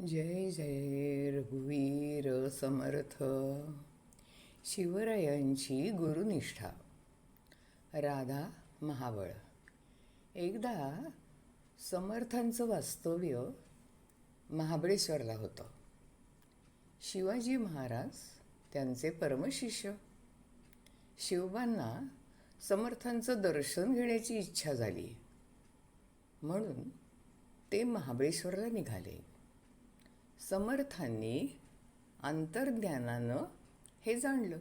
जय जय रघुवीर समर्थ. शिवरायांची गुरुनिष्ठा. राधा महाबळ. एकदा समर्थांचं वास्तव्य महाबळेश्वरला होतं. शिवाजी महाराज त्यांचे परमशिष्य. शिवबांना समर्थांचं दर्शन घेण्याची इच्छा झाली. म्हणून ते महाबळेश्वरला निघाले. समर्थांनी अंतर्ज्ञानानं हे जाणलं.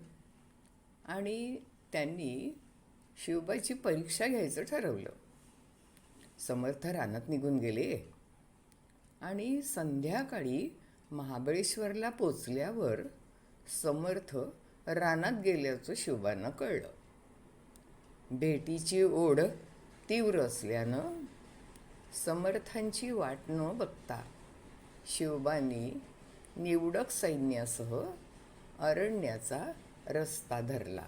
आणि त्यांनी शिवबाची परीक्षा घ्यायचं ठरवलं. समर्थ रानात निघून गेले. आणि संध्याकाळी महाबळेश्वरला पोचल्यावर समर्थ रानात गेल्याचं शिवबांना कळलं. भेटीची ओढ तीव्र असल्यानं समर्थांची वाट न बघता शिवबांनी निवडक सैन्यासह अरण्याचा रस्ता धरला.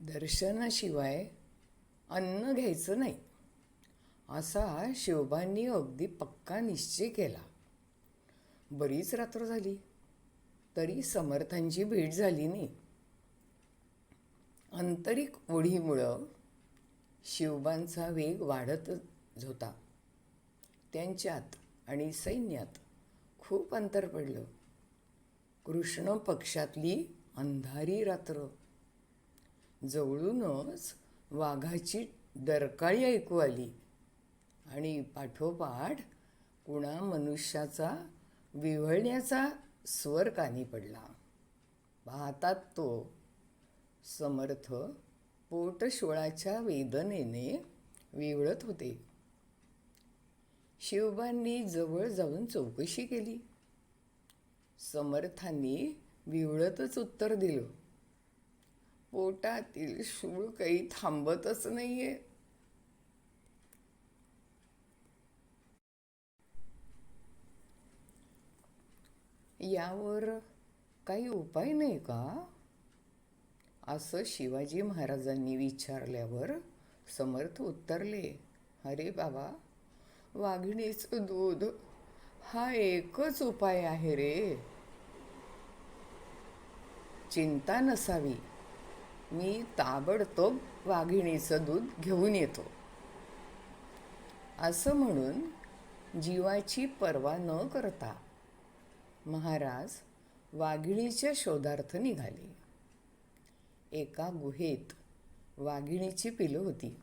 दर्शनाशिवाय अन्न घ्यायचं नाही असा शिवबांनी अगदी पक्का निश्चय केला. बरीच रात्र झाली तरी समर्थांची भेट झाली नाही. आंतरिक ओढीमुळं शिवबांचा वेग वाढतच होता. त्यांच्यात आणि सैन्यात खूप अंतर पडलं. कृष्ण पक्षातली अंधारी रात्र. जवळूनच वाघाची दरकाळी ऐकू आली आणि पाठोपाठ कुणा मनुष्याचा विव्हळण्याचा स्वर कानी पडला. पाहतात तो समर्थ पोटशोळाच्या वेदनेने विवळत होते. शिवबांनी जवळ जाऊन चौकशी केली. समर्थांनी विवळतच उत्तर दिलं. पोटातील शूळ काही थांबतच नाहीये. यावर काही उपाय नाही का? असं शिवाजी महाराजांनी विचारल्यावर समर्थ उत्तरले अरे बाबा वाघिणीचं दूध हा एकच उपाय आहे रे. चिंता नसावी मी ताबडतोब वाघिणीचं दूध घेऊन येतो. असं म्हणून जीवाची पर्वा न करता महाराज वाघिणीच्या शोधार्थ निघाले. एका गुहेत वाघिणीची पिलं होती.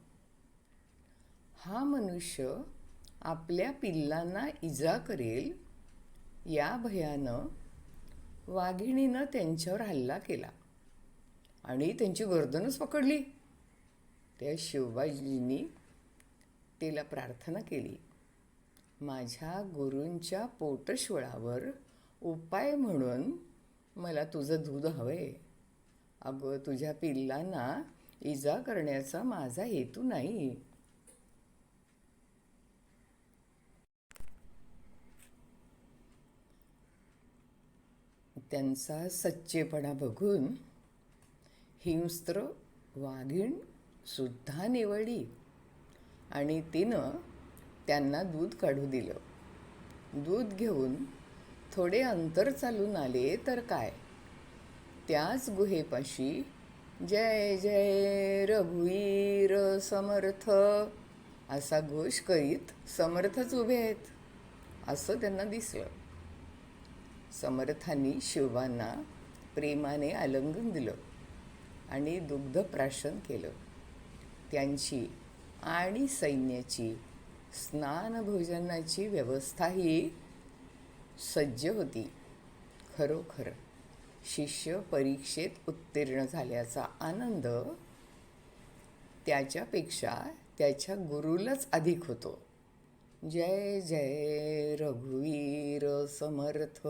हा मनुष्य आपल्या पिल्लांना इजा करेल या भयानं वाघिणीनं त्यांच्यावर हल्ला केला आणि त्यांची गर्दनच पकडली. त्या शिवबाजींनी तिला प्रार्थना केली माझ्या गुरूंच्या पोटश्वळावर उपाय म्हणून मला तुझं दूध हवं आहे अगं तुझ्या पिल्लांना इजा करण्याचा माझा हेतू नाही. त्यांचा सच्चेपणा बघून हिंस्त्र वाघीण सुद्धा निवडली आणि तिनं त्यांना दूध काढू दिलं. दूध घेऊन थोडे अंतर चालून आले तर काय? त्याच गुहेपाशी. जय जय रघुवीर समर्थ. असा घोष करीत समर्थच उभे आहेत. असं त्यांना दिसलं. समर्थांनी शिवांना प्रेमाने आलंगन दिलं आणि दुग्धप्राशन केलं. त्यांची आणि सैन्याची स्नानभोजनाची व्यवस्थाही सज्ज होती. खरोखर शिष्य परीक्षेत उत्तीर्ण झाल्याचा आनंद त्याच्यापेक्षा त्याच्या गुरुलाच अधिक होतो. जय जय रघुवीर समर्थ.